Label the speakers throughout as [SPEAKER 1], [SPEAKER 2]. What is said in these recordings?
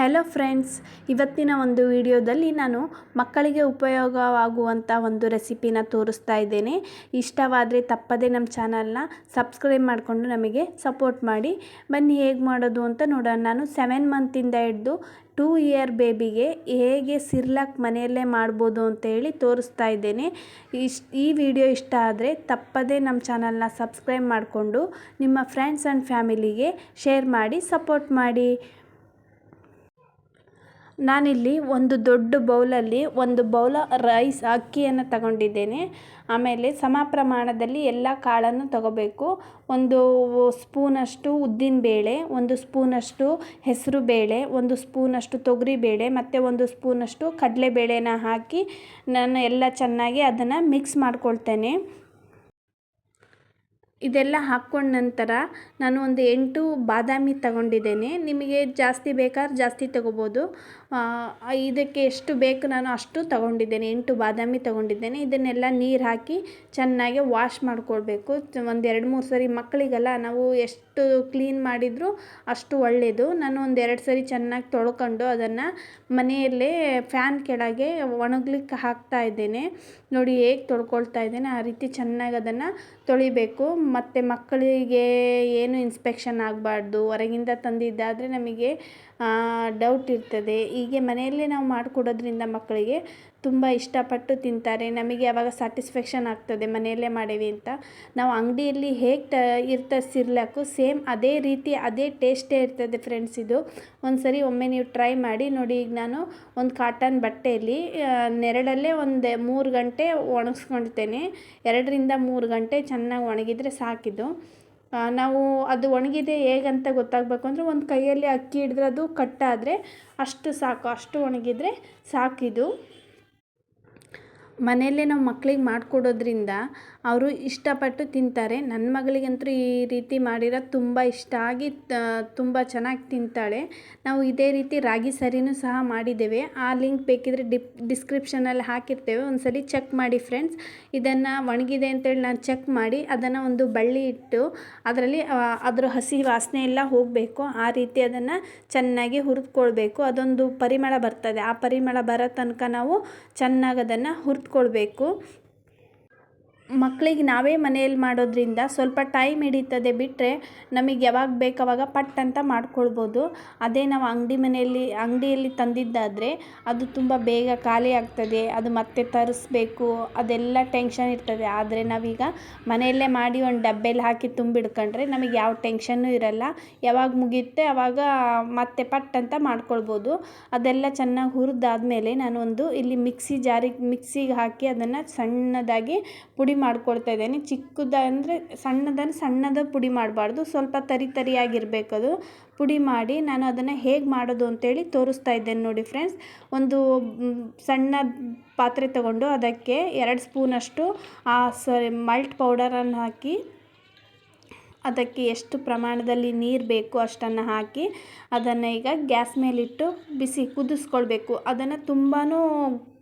[SPEAKER 1] Hello friends ಇವತ್ತಿನ ಒಂದು ವಿಡಿಯೋದಲ್ಲಿ ನಾನು ಮಕ್ಕಳಿಗೆ ಉಪಯೋಗವಾಗುವಂಥ ಒಂದು ರೆಸಿಪಿನ ತೋರಿಸ್ತಾ ಇದ್ದೇನೆ. ಇಷ್ಟವಾದರೆ ತಪ್ಪದೇ ನಮ್ಮ ಚಾನಲ್ನ ಸಬ್ಸ್ಕ್ರೈಬ್ ಮಾಡಿಕೊಂಡು ನಮಗೆ ಸಪೋರ್ಟ್ ಮಾಡಿ. ಬನ್ನಿ ಹೇಗೆ ಮಾಡೋದು ಅಂತ ನೋಡೋಣ. ನಾನು ಸೆವೆನ್ ಮಂತಿಂದ ಹಿಡಿದು ಟೂ ಇಯರ್ ಬೇಬಿಗೆ ಹೇಗೆ ಸಿರ್ಲಾಕ್ ಮನೆಯಲ್ಲೇ ಮಾಡ್ಬೋದು ಅಂತ ಹೇಳಿ ತೋರಿಸ್ತಾ ಇದ್ದೇನೆ. ಇಶ್ ಈ ವಿಡಿಯೋ ಇಷ್ಟ ಆದರೆ ತಪ್ಪದೇ ನಮ್ಮ ಚಾನಲ್ನ ಸಬ್ಸ್ಕ್ರೈಬ್ ಮಾಡಿಕೊಂಡು ನಿಮ್ಮ ಫ್ರೆಂಡ್ಸ್ ಆ್ಯಂಡ್ ಫ್ಯಾಮಿಲಿಗೆ ಶೇರ್ ಮಾಡಿ ಸಪೋರ್ಟ್ ಮಾಡಿ. ನಾನಿಲ್ಲಿ ಒಂದು ದೊಡ್ಡ ಬೌಲಲ್ಲಿ ಒಂದು ಬೌಲ ರೈಸ್ ಅಕ್ಕಿಯನ್ನು ತಗೊಂಡಿದ್ದೇನೆ. ಆಮೇಲೆ ಸಮ ಪ್ರಮಾಣದಲ್ಲಿ ಎಲ್ಲ ಕಾಳನ್ನು ತಗೋಬೇಕು. ಒಂದು ಸ್ಪೂನಷ್ಟು ಉದ್ದಿನಬೇಳೆ ಒಂದು ಸ್ಪೂನಷ್ಟು ಹೆಸರು ಬೇಳೆ, ಒಂದು ಸ್ಪೂನಷ್ಟು ತೊಗರಿಬೇಳೆ ಮತ್ತು ಒಂದು ಸ್ಪೂನಷ್ಟು ಕಡಲೆಬೇಳೆನ ಹಾಕಿ ನಾನು ಎಲ್ಲ ಚೆನ್ನಾಗಿ ಅದನ್ನು ಮಿಕ್ಸ್ ಮಾಡ್ಕೊಳ್ತೇನೆ. ಇದೆಲ್ಲ ಹಾಕ್ಕೊಂಡ ನಂತರ ನಾನು ಒಂದು ಎಂಟು ಬಾದಾಮಿ ತಗೊಂಡಿದ್ದೇನೆ. ನಿಮಗೆ ಜಾಸ್ತಿ ಬೇಕಾದ್ರೆ ಜಾಸ್ತಿ ತಗೋಬೋದು. ಇದಕ್ಕೆ ಎಷ್ಟು ಬೇಕು ನಾನು ಅಷ್ಟು ತಗೊಂಡಿದ್ದೇನೆ. ಎಂಟು ಬಾದಾಮಿ ತಗೊಂಡಿದ್ದೇನೆ. ಇದನ್ನೆಲ್ಲ ನೀರು ಹಾಕಿ ಚೆನ್ನಾಗಿ ವಾಶ್ ಮಾಡ್ಕೊಳ್ಬೇಕು ಒಂದು ಎರಡು ಮೂರು ಸರಿ ಮಕ್ಕಳಿಗೆಲ್ಲ ನಾವು ಎಷ್ಟು ಕ್ಲೀನ್ ಮಾಡಿದರೂ ಅಷ್ಟು ಒಳ್ಳೆಯದು ನಾನು ಒಂದು ಎರಡು ಸರಿ ಚೆನ್ನಾಗಿ ತೊಳ್ಕೊಂಡು ಅದನ್ನು ಮನೆಯಲ್ಲೇ ಫ್ಯಾನ್ ಕೆಳಗೆ ಒಣಗ್ಲಿಕ್ಕೆ ಹಾಕ್ತಾ ಇದ್ದೇನೆ. ನೋಡಿ ಹೇಗೆ ತೊಳ್ಕೊಳ್ತಾ ಇದ್ದೇನೆ. ಆ ರೀತಿ ಚೆನ್ನಾಗಿ ಅದನ್ನು ತೊಳಿಬೇಕು. ಮತ್ತು ಮಕ್ಕಳಿಗೆ ಏನು ಇನ್ಸ್ಪೆಕ್ಷನ್ ಆಗಬಾರ್ದು, ಹೊರಗಿಂದ ತಂದಿದ್ದಾದರೆ ನಮಗೆ ಡೌಟ್ ಇರ್ತದೆ. ಹೀಗೆ ಮನೆಯಲ್ಲೇ ನಾವು ಮಾಡಿಕೊಡೋದ್ರಿಂದ ಮಕ್ಕಳಿಗೆ ತುಂಬ ಇಷ್ಟಪಟ್ಟು ತಿಂತಾರೆ, ನಮಗೆ ಆವಾಗ ಸ್ಯಾಟಿಸ್ಫ್ಯಾಕ್ಷನ್ ಆಗ್ತದೆ, ಮನೆಯಲ್ಲೇ ಮಾಡೀವಿ ಅಂತ. ನಾವು ಅಂಗಡಿಯಲ್ಲಿ ಹೇಗೆ ತ ಇರ್ತದೆ ಸಿರ್ಲಾಕು ಸೇಮ್ ಅದೇ ರೀತಿ, ಅದೇ ಟೇಸ್ಟೇ ಇರ್ತದೆ ಫ್ರೆಂಡ್ಸ್ ಇದು. ಒಂದು ಸರಿ ಒಮ್ಮೆ ನೀವು ಟ್ರೈ ಮಾಡಿ ನೋಡಿ, ಈಗ ನಾನು ಒಂದು ಕಾಟನ್ ಬಟ್ಟೆಯಲ್ಲಿ ನೆರಳಲ್ಲೇ ಒಂದು ಮೂರು ಗಂಟೆ ಒಣಗಿಸ್ಕೊಳ್ತೇನೆ ಎರಡರಿಂದ ಮೂರು ಗಂಟೆ ಚೆನ್ನಾಗಿ ಒಣಗಿದರೆ ಸಾಕಿದು ನಾವು ಅದು ಒಣಗಿದೆ ಹೇಗಂತ ಗೊತ್ತಾಗಬೇಕು ಅಂದರೆ ಒಂದು ಕೈಯಲ್ಲಿ ಅಕ್ಕಿ ಹಿಡಿದ್ರೆ ಅದು ಕಟ್ಟಾದರೆ ಅಷ್ಟು ಸಾಕು, ಅಷ್ಟು ಒಣಗಿದರೆ ಸಾಕಿದು ಮನೆಯಲ್ಲೇ ನಾವು ಮಕ್ಳಿಗೆ ಮಾಡಿಕೊಡೋದ್ರಿಂದ ಅವರು ಇಷ್ಟಪಟ್ಟು ತಿಂತಾರೆ. ನನ್ನ ಮಗಳಿಗಂತೂ ಈ ರೀತಿ ಮಾಡಿರೋ ತುಂಬ ಇಷ್ಟ. ಆಗಿ ತುಂಬ ಚೆನ್ನಾಗಿ ತಿಂತಾಳೆ. ನಾವು ಇದೇ ರೀತಿ ರಾಗಿ ಸರಿನೂ ಸಹ ಮಾಡಿದ್ದೇವೆ. ಆ ಲಿಂಕ್ ಬೇಕಿದ್ರೆ ಡಿಪ್, ಡಿಸ್ಕ್ರಿಪ್ಷನಲ್ಲಿ ಹಾಕಿರ್ತೇವೆ. ಒಂದು ಸಲ ಚೆಕ್ ಮಾಡಿ ಫ್ರೆಂಡ್ಸ್. ಇದನ್ನು ಒಣಗಿದೆ ಅಂತೇಳಿ ನಾನು ಚೆಕ್ ಮಾಡಿ, ಅದನ್ನು ಒಂದು ಬಳ್ಳಿ ಇಟ್ಟು ಅದರಲ್ಲಿ ಅದರ ಹಸಿ ವಾಸನೆ ಎಲ್ಲ ಹೋಗಬೇಕು. ಆ ರೀತಿ ಅದನ್ನು ಚೆನ್ನಾಗಿ ಹುರಿದ್ಕೊಳ್ಬೇಕು. ಅದೊಂದು ಪರಿಮಳ ಬರ್ತದೆ. ಆ ಪರಿಮಳ ಬರೋ ತನಕ ನಾವು ಚೆನ್ನಾಗಿ ಅದನ್ನು ಹುರಿದ್ಕೊಳ್ಬೇಕು. ಮಕ್ಕಳಿಗೆ ನಾವೇ ಮನೆಯಲ್ಲಿ ಮಾಡೋದ್ರಿಂದ ಸ್ವಲ್ಪ ಟೈಮ್ ಹಿಡಿತದೆ ಬಿಟ್ಟರೆ ನಮಗೆ ಯಾವಾಗ ಬೇಕಾವಾಗ ಅವಾಗ ಪಟ್ ಅಂತ ಮಾಡ್ಕೊಳ್ಬೋದು. ಅದೇ ನಾವು ಅಂಗಡಿ ಮನೆಯಲ್ಲಿ, ಅಂಗಡಿಯಲ್ಲಿ ತಂದಿದ್ದಾದರೆ ಅದು ತುಂಬ ಬೇಗ ಖಾಲಿ ಆಗ್ತದೆ, ಅದು ಮತ್ತೆ ತರಿಸ್ಬೇಕು, ಅದೆಲ್ಲ ಟೆನ್ಷನ್ ಇರ್ತದೆ. ಆದರೆ ನಾವೀಗ ಮನೆಯಲ್ಲೇ ಮಾಡಿ ಒಂದು ಡಬ್ಬೆಲಿ ಹಾಕಿ ತುಂಬಿಡ್ಕೊಂಡ್ರೆ ನಮಗೆ ಯಾವ ಟೆನ್ಷನ್ನೂ ಇರಲ್ಲ. ಯಾವಾಗ ಮುಗಿಯುತ್ತೆ ಆವಾಗ ಮತ್ತೆ ಪಟ್ ಅಂತ ಮಾಡ್ಕೊಳ್ಬೋದು. ಅದೆಲ್ಲ ಚೆನ್ನಾಗಿ ಹುರಿದಾದ್ಮೇಲೆ ನಾನೊಂದು ಇಲ್ಲಿ ಮಿಕ್ಸಿ ಜಾರಿಗೆ, ಮಿಕ್ಸಿಗೆ ಹಾಕಿ ಅದನ್ನು ಸಣ್ಣದಾಗಿ ಪುಡಿ ಮಾಡ್ಕೊಳ್ತಾ ಇದ್ದೇನೆ. ಚಿಕ್ಕದ ಅಂದರೆ ಸಣ್ಣದನ್ನು ಸಣ್ಣದ ಪುಡಿ ಮಾಡಬಾರ್ದು. ಸ್ವಲ್ಪ ತರಿ ತರಿಯಾಗಿರ್ಬೇಕು ಅದು. ಪುಡಿ ಮಾಡಿ ನಾನು ಅದನ್ನು ಹೇಗೆ ಮಾಡೋದು ಅಂತೇಳಿ ತೋರಿಸ್ತಾ ಇದ್ದೇನೆ ನೋಡಿ ಫ್ರೆಂಡ್ಸ್. ಒಂದು ಸಣ್ಣ ಪಾತ್ರೆ ತಗೊಂಡು ಅದಕ್ಕೆ ಎರಡು ಸ್ಪೂನಷ್ಟು ಆ ಸಾರಿ, ಮಲ್ಟ್ ಪೌಡರನ್ನು ಹಾಕಿ ಅದಕ್ಕೆ ಎಷ್ಟು ಪ್ರಮಾಣದಲ್ಲಿ ನೀರು ಬೇಕು ಅಷ್ಟನ್ನು ಹಾಕಿ ಅದನ್ನು ಈಗ ಗ್ಯಾಸ್ ಮೇಲಿಟ್ಟು ಬಿಸಿ ಕುದಿಸ್ಕೊಳ್ಬೇಕು. ಅದನ್ನು ತುಂಬಾ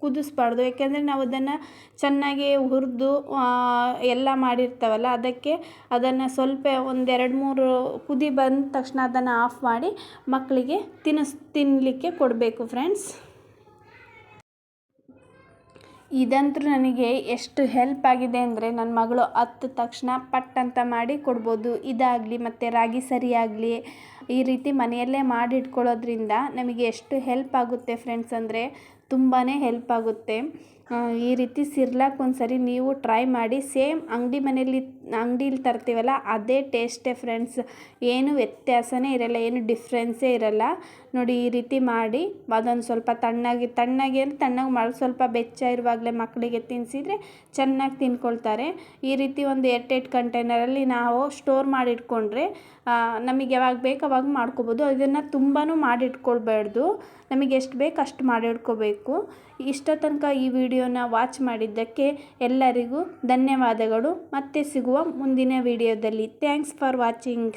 [SPEAKER 1] ಕುದಿಸ್ಬಾರ್ದು. ಯಾಕೆಂದರೆ ನಾವು ಅದನ್ನು ಚೆನ್ನಾಗಿ ಹುರಿದು ಎಲ್ಲ ಮಾಡಿರ್ತೀವಲ್ಲ, ಅದಕ್ಕೆ ಅದನ್ನು ಸ್ವಲ್ಪ ಒಂದೆರಡು ಮೂರು ಕುದಿ ಬಂದ ತಕ್ಷಣ ಅದನ್ನು ಆಫ್ ಮಾಡಿ ಮಕ್ಕಳಿಗೆ ತಿನ್ನಿಸ್ ತಿನ್ನಲಿಕ್ಕೆ ಕೊಡಬೇಕು ಫ್ರೆಂಡ್ಸ್ ಇದಂತೂ ನನಗೆ ಎಷ್ಟು ಹೆಲ್ಪ್ ಆಗಿದೆ ಅಂದರೆ ನನ್ನ ಮಗಳು ಹತ್ತು ತಕ್ಷಣ ಪಟ್ ಅಂತ ಮಾಡಿ ಕೊಡ್ಬೋದು. ಇದಾಗಲಿ ಮತ್ತು ರಾಗಿ ಸರಿ ಆಗಲಿ ಈ ರೀತಿ ಮನೆಯಲ್ಲೇ ಮಾಡಿ ಇಟ್ಕೊಳ್ಳೋದ್ರಿಂದ ನಮಗೆ ಎಷ್ಟು ಹೆಲ್ಪ್ ಆಗುತ್ತೆ ಫ್ರೆಂಡ್ಸ್ ಅಂದರೆ ತುಂಬಾ ಹೆಲ್ಪ್ ಆಗುತ್ತೆ. ಈ ರೀತಿ ಸಿರ್ಲಾಕ್ ಒಂದು ಸರಿ ನೀವು ಟ್ರೈ ಮಾಡಿ ಸೇಮ್ ಅಂಗಡಿ ಮನೆಯಲ್ಲಿ, ಅಂಗಡೀಲಿ ತರ್ತೀವಲ್ಲ, ಅದೇ ಟೇಸ್ಟೇ ಫ್ರೆಂಡ್ಸ್ ಏನು ವ್ಯತ್ಯಾಸವೇ ಇರಲ್ಲ, ಏನು ಡಿಫ್ರೆನ್ಸೇ ಇರಲ್ಲ. ನೋಡಿ, ಈ ರೀತಿ ಮಾಡಿ, ಅದೊಂದು ಸ್ವಲ್ಪ ತಣ್ಣಗೆ ತಣ್ಣಗೆ ಅಂದರೆ ತಣ್ಣಗೆ ಮಾಡಿ, ಸ್ವಲ್ಪ ಬೆಚ್ಚ ಇರುವಾಗಲೇ ಮಕ್ಕಳಿಗೆ ತಿನ್ನಿಸಿದರೆ ಚೆನ್ನಾಗಿ ತಿನ್ಕೊಳ್ತಾರೆ. ಈ ರೀತಿ ಒಂದು ಏಟ್ ಕಂಟೈನರಲ್ಲಿ ನಾವು ಸ್ಟೋರ್ ಮಾಡಿಟ್ಕೊಂಡ್ರೆ ನಮಗೆ ಯಾವಾಗ ಬೇಕು ಅವಾಗ ಮಾಡ್ಕೋಬೋದು. ಇದನ್ನು ತುಂಬಾ ಮಾಡಿಟ್ಕೊಳ್ಬಾರ್ದು. ನಮಗೆ ಎಷ್ಟು ಬೇಕು ಅಷ್ಟು ಮಾಡಿಟ್ಕೋಬೇಕು. ಇಷ್ಟ ತನಕ ಈ ವಿಡಿಯೋನ ವಾಚ್ ಮಾಡಿದ್ದಕ್ಕೆ ಎಲ್ಲರಿಗೂ ಧನ್ಯವಾದಗಳು. ಮತ್ತೆ ಸಿಗುವ ಮುಂದಿನ ವಿಡಿಯೋದಲ್ಲಿ. Thanks for watching